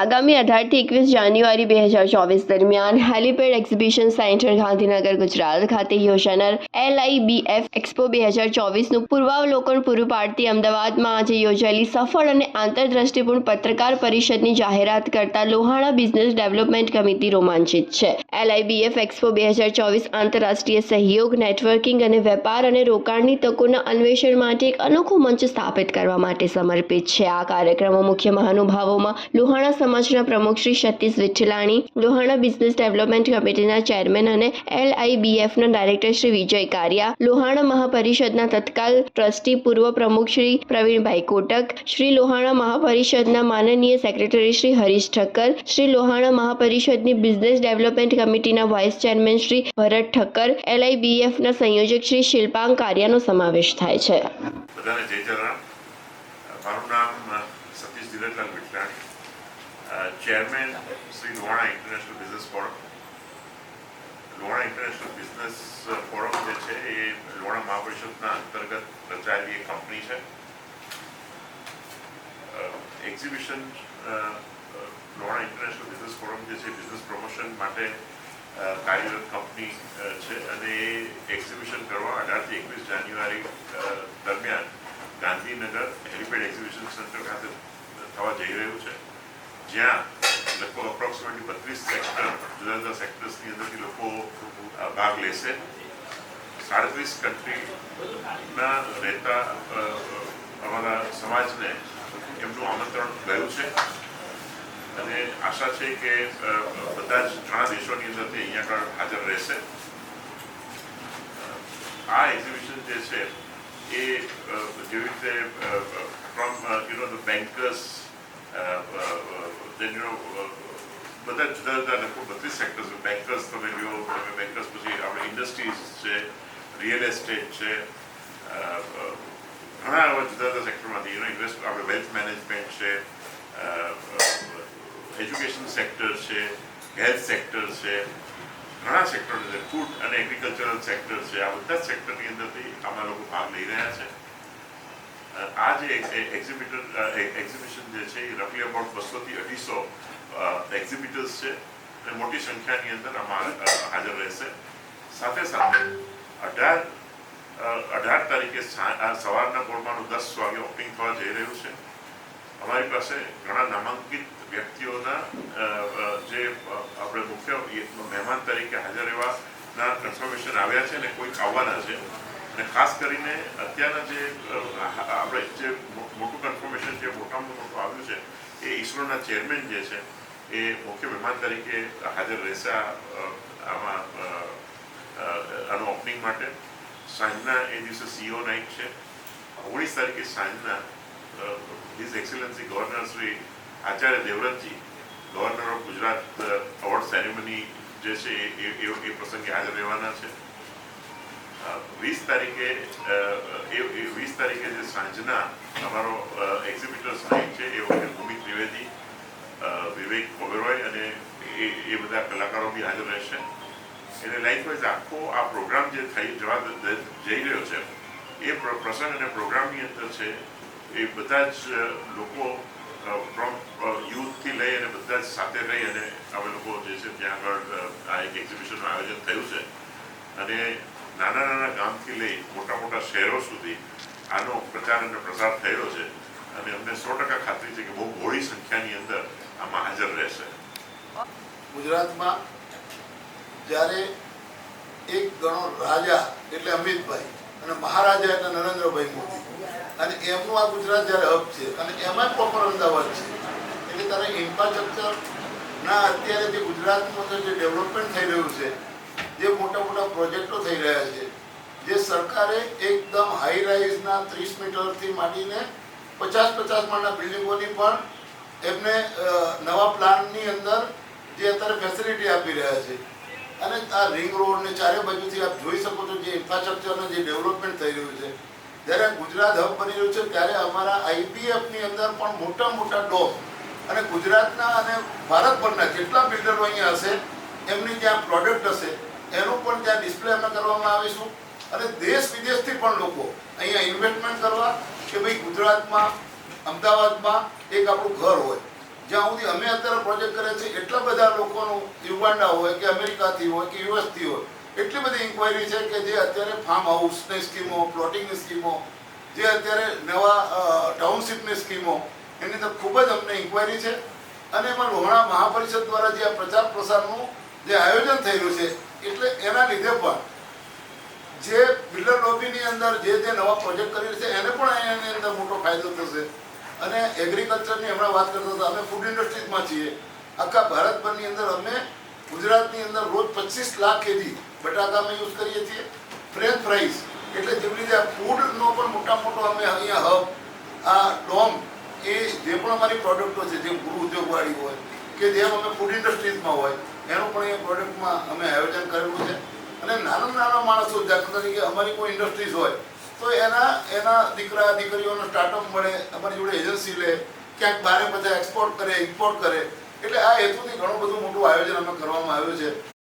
આગામી અઢારથી એકવીસ જાન્યુઆરી બે હજાર ચોવીસ દરમિયાન helipad exhibition centre Gandhinagar, Gujarat ખાતે યોજાનાર એલઆઈબીએફ એક્સપો બે હજાર ચોવીસનું પૂર્વાવલોકન પૂરું પાડતી અમદાવાદમાં આજે યોજાયેલી સફળ અને આંતરદ્રષ્ટિપૂર્ણ પત્રકાર પરિષદની જાહેરાત કરતા લોહાણા બિઝનેસ ડેવલપમેન્ટ કમિટી રોમાંચિત છે. એલઆઈબીએફ એક્સપો બે હજાર ચોવીસ આંતરરાષ્ટ્રીય સહયોગ, નેટવર્કિંગ અને વેપાર અને રોકાણની તકોના અન્વેષણ માટે એક અનોખો મંચ સ્થાપિત કરવા માટે સમર્પિત છે. આ કાર્યક્રમમાં મુખ્ય મહાનુભાવોમાં લોહાણા સમાજના પ્રમુખ શ્રી સતીશ વિઠલાણી લોહાણા બિઝનેસ ડેવલપમેન્ટ કમિટીના ચેરમેન અને એલઆઈબીએફના ડાયરેક્ટર શ્રી વિજય કારિયા, લોહાણા મહાપરિષદના તત્કાલ ટ્રસ્ટી પૂર્વ પ્રમુખ શ્રી પ્રવીણભાઈ કોટક, શ્રી લોહાણા મહાપરિષદના માનનીય સેક્રેટરી શ્રી હરીશ ઠક્કર, શ્રી લોહાણા મહાપરિષદની બિઝનેસ ડેવલપમેન્ટ કમિટીના વાઇસ ચેરમેન શ્રી ભરત ઠક્કર, એલઆઈબીએફના સંયોજક શ્રી શિલ્પાંગ કારિયાનો સમાવેશ થાય છે. મારું નામ Satish Dhirajlal Vithalani chairman Shri Lohana international business forum Lohana international business forum જે છે, એ લોણા મહાપરિષદના અંતર્ગત રચાયેલી એક કંપની છે. Exhibition Lohana international business forum જે છે બિઝનેસ પ્રમોશન માટે કાર્યરત કંપની છે. અને એ એક્ઝિબિશન કરવા અઢારથી એકવીસ જાન્યુઆરી દરમિયાન ગાંધીનગર હેલિપેડ એક્ઝિબિશન સેન્ટર ખાતે થવા જઈ રહ્યું છે. જ્યાં લગભગ અપ્રોક્સિમેટલી બત્રીસ સેક્ટર જુદા જુદા સેક્ટર્સની અંદરથી લોકો ભાગ લેશે સાડત્રીસ કન્ટ્રીના રહેતા અમારા સમાજને એમનું આમંત્રણ ગયું છે. અને આશા છે કે બધા જ ઘણા દેશોની અંદરથી અહીંયા આગળ હાજર રહેશે. આ એક્ઝિબિશન જે છે, એ જેવી રીતે from you know the bankers then you know બધા જુદા જુદા લગભગ બત્રીસ સેક્ટર્સ બેન્કર્સ તમે લ્યો તમે બેન્કર્સ પછી આપણે ઇન્ડસ્ટ્રીઝ છે રિયલ એસ્ટેટ છે ઘણા એવા જુદા જુદા સેક્ટરમાંથી યુ ઇન્વેસ્ટ આપણે વેલ્થ મેનેજમેન્ટ છે એજ્યુકેશન સેક્ટર છે હેલ્થ સેક્ટર છે, ઘણા સેક્ટરો છે. ફૂડ અને એગ્રીકલ્ચરલ સેક્ટર છે. આ બધા સેક્ટરની અંદરથી આમાં લોકો ભાગ લઈ રહ્યા છે. આ જે એક્ઝિબિટર એક્ઝિબિશન જે છે, એ રફલી અબાઉટ બસોથી અઢીસો એક્ઝિબિટર્સ છે. અને મોટી સંખ્યાની અંદર આમાં હાજર રહેશે. સાથે સાથે અઢાર અઢાર તારીખે સવારના બોર્ડમાં દસ વાગે ઓપનિંગ થવા જઈ રહ્યું છે. અમારી પાસે ઘણા નામાંકિત વ્યક્તિઓના જે આપણે મુખ્ય મહેમાન તરીકે હાજર રહેવાના કન્ફર્મેશન આવ્યા છે અને કોઈક આવવાના છે. અને ખાસ કરીને અત્યારના જે આપણે જે મોટું કન્ફર્મેશન જે મોટામાં મોટું આવ્યું છે, એ ઈસરોના ચેરમેન જે છે, એ મુખ્ય મહેમાન તરીકે હાજર રહેશે આમાં આનું ઓપનિંગ માટે. સાંજના એ દિવસે સીઓ નાઇટ છે. ઓગણીસ તારીખે સાંજના his excellency governor Shri Acharya Devvratji governor of Gujarat award ceremony જે છે એ, એ- પ્રસંગે હાજર રહેવાના છે. વીસ તારીખે એ વીસ તારીખે જે સાંજના અમારો એક્ઝિબિટર્સ નાઇટ છે, એ વખતે ભૂમિ ત્રિવેદી વિવેક ઓબેરોય અને એ બધા કલાકારો બી હાજર રહેશે. એટલે લાઈફવાઇઝ આખો આ પ્રોગ્રામ જે થઈ, જવા જઈ રહ્યો છે, એ પ્ર- પ્રસંગ અને પ્રોગ્રામની અંદર છે, એ બધા જ લોકો ફ્રોમ યુથથી લઈ અને બધા જ સાથે રહી અને અમે લોકો જે છે ત્યાં આગળ આ એક એક્ઝિબિશનનું આયોજન થયું છે. અને નાના નાના ગામથી લઈ મોટા મોટા શહેરો સુધી આનો પ્રચાર અને પ્રસાર થયો છે અને અમને સો ટકા ખાતરી છે કે બહુ મોડી સંખ્યાની અંદર આમાં હાજર રહેશે. ગુજરાતમાં જ્યારે એક ગણો રાજા એટલે અમિતભાઈ અને મહારાજા એટલે નરેન્દ્રભાઈ મોદી. અને એમનું આ ગુજરાત જ્યારે હબ છે અને એમાં પ્રોપર અમદાવાદ છે. એટલે તારે ઇન્ફ્રાસ્ટ્રક્ચર ના અત્યારે જે ગુજરાતમાં જે ડેવલપમેન્ટ થઈ રહ્યું છે, જે મોટા મોટા પ્રોજેક્ટો સરકારે એકદમ હાઈ રાઇઝના ત્રીસ મીટરથી માંડીને પચાસ પચાસ માળના બિલ્ડિંગોની પણ એમને નવા પ્લાનની અંદર જે અત્યારે ફેસિલિટી આપી રહ્યા છે. અને આ રિંગ રોડને ચારે બાજુથી આપ જોઈ શકો છો જે ઇન્ફ્રાસ્ટ્રક્ચરનું જે ડેવલપમેન્ટ થઈ રહ્યું છે. જ્યારે ગુજરાત હબ બની રહ્યું છે, ત્યારે અમારા આઈપીએફની અંદર પણ મોટા મોટા ડોમ અને ગુજરાતના અને ભારતભરના જેટલા બિલ્ડરો અહીંયા હશે, એમની ત્યાં પ્રોડક્ટ હશે, એનું પણ ત્યાં ડિસ્પ્લે અમે કરવામાં આવીશું. અને દેશ વિદેશથી પણ લોકો અહીંયા ઇન્વેસ્ટમેન્ટ કરવા કે ભાઈ ગુજરાતમાં, અમદાવાદમાં એક આપણું ઘર હોય, જ્યાં સુધી અમે અત્યારે પ્રોજેક્ટ કરે છે, એટલા બધા લોકોનું યુગાન્ડા હોય કે અમેરિકાથી હોય કે યુએસથી હોય, એટલી બધી ઇન્ક્વાયરી છે કે જે અત્યારે ફાર્મ હાઉસની સ્કીમો પ્લોટિંગની સ્કીમો જે અત્યારે નવા ટાઉનશીપની સ્કીમો એની અંદર ખૂબ જ અમને ઇન્ક્વાયરી છે. અને એમાં લોહણા મહાપરિષદ દ્વારા જે આ પ્રચાર પ્રસારનું જે આયોજન રહ્યું છે, એટલે એના લીધે પણ જે બિલ્ડર લોબીની અંદર જે જે નવા પ્રોજેક્ટ કરી છે, એને પણ એની અંદર મોટો ફાયદો થશે. અને એગ્રીકલ્ચરની હમણાં વાત કરતા હતા, અમે ફૂડ ઇન્ડસ્ટ્રીઝમાં છીએ. આખા ભારતભરની અંદર અમે ગુજરાતની અંદર રોજ પચીસ લાખ કેજી બટાકા અમે યુઝ કરીએ છીએ. ફ્રેન્ચ ફ્રાઈઝ એટલે જેવી રીતે ફૂડનો પણ મોટા મોટો અમે અહીંયા હબ આ ડોમ એ જે પણ અમારી પ્રોડક્ટો છે જેમ ગૃહ ઉદ્યોગવાળી હોય કે જેમ અમે ફૂડ ઇન્ડસ્ટ્રીઝમાં હોય, એનું પણ એ પ્રોડક્ટમાં અમે આયોજન કરેલું છે. અને નાના નાના માણસો દાખલા અમારી કોઈ ઇન્ડસ્ટ્રીઝ હોય, તો એના એના દીકરા, દીકરીઓનો સ્ટાર્ટઅપ મળે, અમારી જોડે એજન્સી લે, ક્યાંક બારે બધા એક્સપોર્ટ કરે ઇમ્પોર્ટ કરે, એટલે આ હેતુથી ઘણું બધું મોટું આયોજન અમે કરવામાં આવ્યું છે.